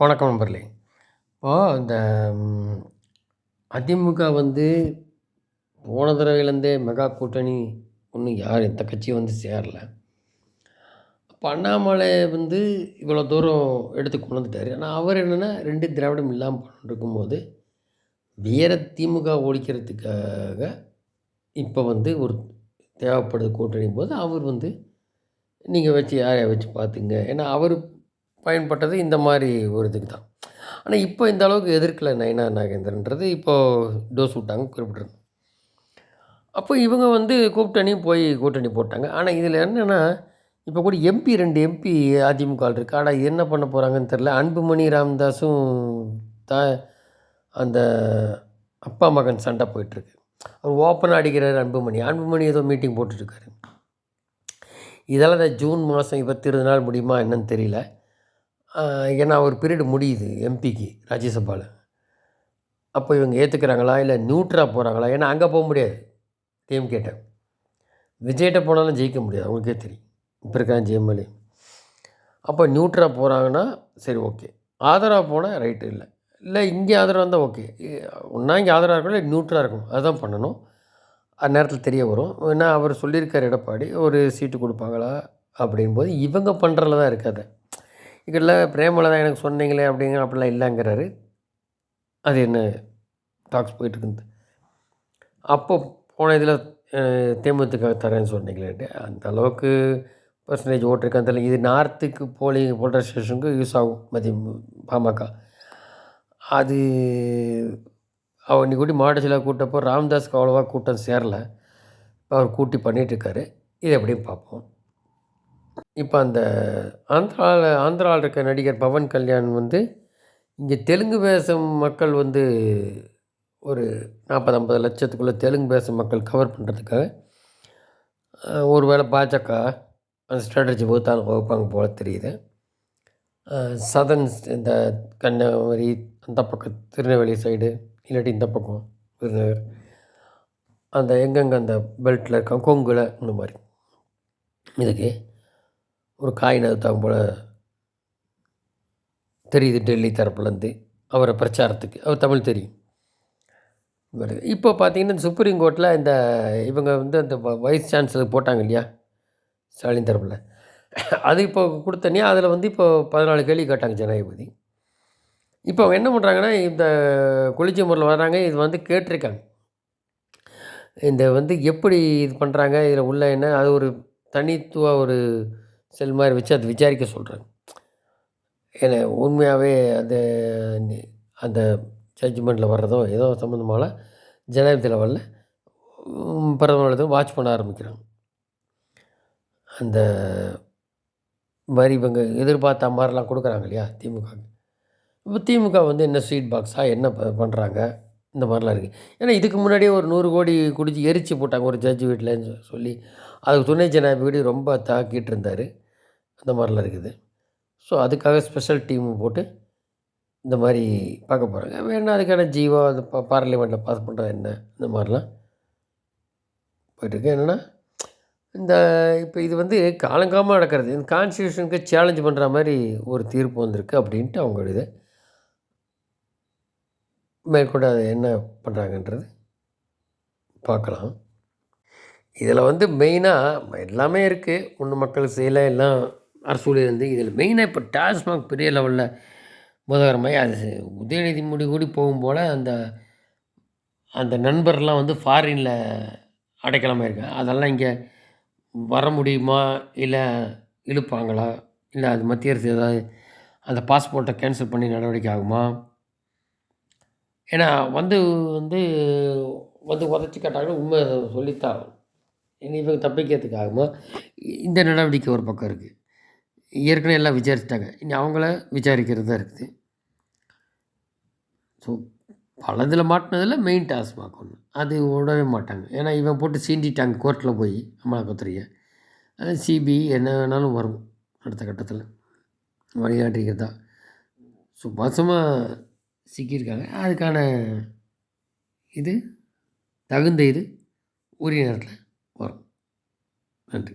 வணக்கம் நண்பர்களே. இப்போது இந்த அதிமுக வந்து போன தடவையிலேருந்தே மெகா கூட்டணி ஒன்றும் யார் எந்த கட்சியும் வந்து சேரலை. அப்போ அண்ணாமலை வந்து இவ்வளோ தூரம் எடுத்து கொண்டு வந்துட்டார். ஆனால் அவர் என்னென்னா ரெண்டு திராவிடம் இல்லாமல் இருக்கும்போது வேறு திமுக ஒழிக்கிறதுக்காக இப்போ வந்து ஒரு தேவைப்படுது கூட்டணி போது அவர் வந்து நீங்கள் வச்சு யாரையா வச்சு பார்த்துங்க. ஏன்னா அவர் பயன்பட்டது இந்த மாதிரி ஒரு இதுக்கு தான். ஆனால் இப்போ இந்த அளவுக்கு எதிர்க்கலை நயனா நாகேந்திரன்றது. இப்போது டோஸ் விட்டாங்க குறிப்பிட்றது அப்போ இவங்க வந்து கூட்டணி போய் கூட்டணி போட்டாங்க. ஆனால் இதில் என்னென்னா இப்போ கூட எம்பி ரெண்டு எம்பி அதிமுக இருக்குது ஆனால் என்ன பண்ண போகிறாங்கன்னு தெரில அன்புமணி ராமதாஸும் த அந்த அப்பா மகன் சண்டை போயிட்டுருக்கு. அவர் ஓப்பனாக அடிக்கிறார் அன்புமணி. அன்புமணி ஏதோ மீட்டிங் போட்டுட்ருக்காரு இதெல்லாம் இந்த ஜூன் மாதம் இருபத்தி இருபது நாள் முடியுமா என்னன்னு தெரியல. ஏன்னா ஒரு பீரியட் முடியுது எம்பிக்கு ராஜ்யசபாவில் அப்போ இவங்க ஏற்றுக்கிறாங்களா இல்லை நியூட்ரா போகிறாங்களா ஏன்னா அங்கே போக முடியாது டிஎம்கேட்ட விஜய்கிட்ட போனாலும் ஜெயிக்க முடியாது அவங்களுக்கே தெரியும். இப்போ இருக்காங்க ஜெயமலி அப்போ நியூட்ரா போகிறாங்கன்னா சரி ஓகே ஆதரவாக போனால் ரைட்டு இல்லை. இல்லை இங்கே ஆதரவாக இருந்தால் ஓகே ஒன்றா இங்கே ஆதரவாக இருக்கணும் இல்லை நியூட்ராக இருக்கணும். அதுதான் பண்ணணும். அந்த நேரத்தில் தெரிய வரும். ஏன்னா அவர் சொல்லியிருக்கார் எடப்பாடி ஒரு சீட்டு கொடுப்பாங்களா? அப்படின்போது இவங்க பண்ணுறதுல தான் இருக்காது இதில் பிரேமலதா எனக்கு சொன்னீங்களே அப்படிங்க அப்படிலாம் இல்லைங்கிறாரு. அது என்ன டாக்ஸ் போயிட்டுருக்கு அப்போ போன இதில் தேமுதிக தரேன்னு சொன்னீங்களேன்ட்டு அந்த அளவுக்கு பர்சன்டேஜ் ஓட்டு இருக்கான்னு தெரியல இது நார்த்துக்கு போலிங் போல்டர் ஸ்டேஷனுக்கு யூஸ் ஆகும். மதியம் பாமக. அது அவர் இன்னைக்கு கூட்டி மாவட்ட கூட்டப்போ ராம்தாஸ்க்கு அவ்வளோவா கூட்டம் சேரலை. இப்போ அவர் கூட்டி பண்ணிகிட்ருக்காரு இது எப்படியும் பார்ப்போம். இப்போ அந்த ஆந்திராவில் ஆந்திராவில் இருக்க நடிகர் பவன் கல்யாண் வந்து இங்கே தெலுங்கு பேசும் மக்கள் வந்து ஒரு நாற்பது ஐம்பது லட்சத்துக்குள்ளே தெலுங்கு பேசும் மக்கள் கவர் பண்ணுறதுக்காக ஒரு வேளை பாஜக அந்த ஸ்ட்ராட்டஜி பொறுத்தாலும் வகுப்பாங்க போல தெரியுது. சதன் இந்த கன்னியாகுமரி அந்த பக்கம் திருநெல்வேலி சைடு இல்லாட்டி இந்த பக்கம் விருதுநகர் அந்த எங்கெங்கே அந்த பெல்ட்டில் இருக்கான் கொங்குல இந்த மாதிரி. இதுக்கு ஒரு காயின் நகர்த்தாங்க போல் தெரியுது டெல்லி தரப்புலேருந்து. அவரை பிரச்சாரத்துக்கு. அவர் தமிழ் தெரியும். வருது இப்போ பார்த்தீங்கன்னா சுப்ரீம் கோர்ட்டில் இந்த இவங்க வந்து அந்த வ- வைஸ் சான்சலர் போட்டாங்க இல்லையா? ஸ்டாலின் தரப்பில். அது இப்போ கொடுத்தனே அதில் வந்து இப்போ பதினாலு கேள்வி கேட்டாங்க ஜனாதிபதி. இப்போ அவங்க என்ன பண்ணுறாங்கன்னா இந்த கொளிச்சி முறையில் வர்றாங்க. இது வந்து கேட்டிருக்காங்க. இந்த வந்து எப்படி இது பண்ணுறாங்க இதில் உள்ள என்ன? அது ஒரு தனித்துவ ஒரு செல் மாதிரி வச்சு அதை விசாரிக்க சொல்கிறாங்க ஏன்னா உண்மையாகவே அந்த அந்த ஜட்ஜ்மெண்ட்டில் வர்றதோ ஏதோ சம்மந்தமான ஜனாதிபதியில் வரல. பிரதமர் வாட்ச் பண்ண ஆரம்பிக்கிறாங்க. அந்த மாதிரி இவங்க எதிர்பார்த்த மாதிரிலாம் கொடுக்குறாங்க இல்லையா திமுக இப்போ திமுக வந்து என்ன ஸ்வீட் பாக்ஸாக என்ன பண்ணுறாங்க இந்த மாதிரிலாம் இருக்குது ஏன்னா இதுக்கு முன்னாடியே ஒரு நூறு கோடி குடிச்சு எரிச்சு போட்டாங்க ஒரு ஜட்ஜ் வீட்டில்னு சொல்லி. அதுக்கு துணை ஜனாதிபதி ரொம்ப தாக்கிட்டு இருந்தார். அந்த மாதிரிலாம் இருக்குது. ஸோ அதுக்காக ஸ்பெஷல் டீம் போட்டு இந்த மாதிரி பார்க்க போகிறாங்க வேணா அதுக்கான ஜீவோ அது பா பார்லிமெண்ட்டில் பாஸ் பண்ணுறது என்ன இந்த மாதிரிலாம் போயிட்டுருக்கு என்னென்னா இந்த இப்போ இது வந்து காலங்காலமாக நடக்கிறது. இந்த கான்ஸ்டியூஷனுக்கு சேலஞ்ச் பண்ணுற மாதிரி ஒரு தீர்ப்பு வந்திருக்கு அப்படின்ட்டு அவங்க இது மேற்கொண்டு அதை என்ன பண்ணுறாங்கன்றது பார்க்கலாம். இதில் வந்து மெயினாக எல்லாமே இருக்குது ஒன்று மக்கள் செய்யலை எல்லாம் அரசூழில் இருந்து இதில் மெயினாக இப்போ டாஸ்மாக் பெரிய லெவலில் முதகரமாகி அது உதயநிதி முடி கூடி போகும் போல் அந்த அந்த நண்பர்லாம் வந்து ஃபாரினில் அடைக்கலமாக இருக்காங்க அதெல்லாம் இங்கே வர முடியுமா? இல்லை இழுப்பாங்களா? இல்லை அது மத்திய அரசு ஏதாவது அந்த பாஸ்போர்ட்டை கேன்சல் பண்ணி நடவடிக்கை ஆகுமா? ஏன்னா வந்து வந்து வந்து உதச்சி கேட்டாங்கன்னா உண்மை சொல்லித்தான். இனி இவங்க தப்பிக்கிறதுக்கு ஆகுமா? இந்த நடவடிக்கை ஒரு பக்கம் இருக்குது ஏற்கனவே எல்லாம் விசாரிச்சிட்டாங்க. இனி அவங்கள விசாரிக்கிறது தான் இருக்குது. ஸோ பலதில் மாட்டினதில் மெயின் டாஸ்மாக் ஒன்று அது விடவே மாட்டாங்க. ஏன்னா இவன் போட்டு சீண்டிட்டாங்க கோர்ட்டில் போய் அமலாக்கத்துறையை. அது சிபிஐ என்ன வேணாலும் வரும் அடுத்த கட்டத்தில். வழிகாட்டிக்கிறது. தான் ஸோ மோசமாக சிக்கியிருக்காங்க. அதுக்கான இது தகுந்த இது உரிய நேரத்தில் வரும். நன்றி.